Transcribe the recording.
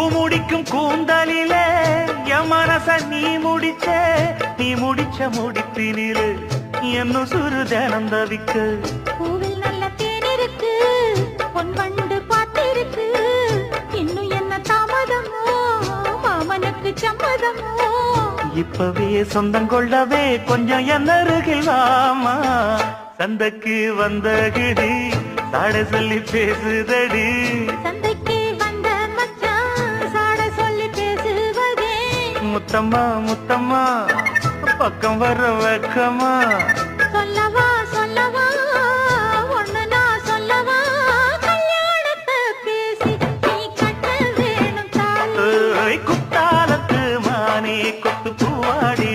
பூமுடிக்கும் கூந்தலில என் மனச நீ முடிச்ச நீ முடிச்ச முடித்தினில என்ன சுரு தனம் தவிக்க. பூவில் நல்ல தேன் இருக்கு பொன் வண்டு பார்த்திருக்கு. இன்னும் என்ன தாமதமோ மாமனுக்கு சம்மதமோ? இப்பவே சொந்தம் கொள்ளவே கொஞ்சம் என்ன இருக்குலாமா சந்தைக்கு வந்த கிடி தாட சொல்லி பேசுதடி. முத்தம்மா முத்தம்மா. பக்கம் வர வெக்கமா. சொல்லவா சொல்லவா ஒண்ணுனா சொல்லவா? கல்யாணத்தை பேசி நீ கட்ட வேணும் குத்தாலத்து மானே கொத்து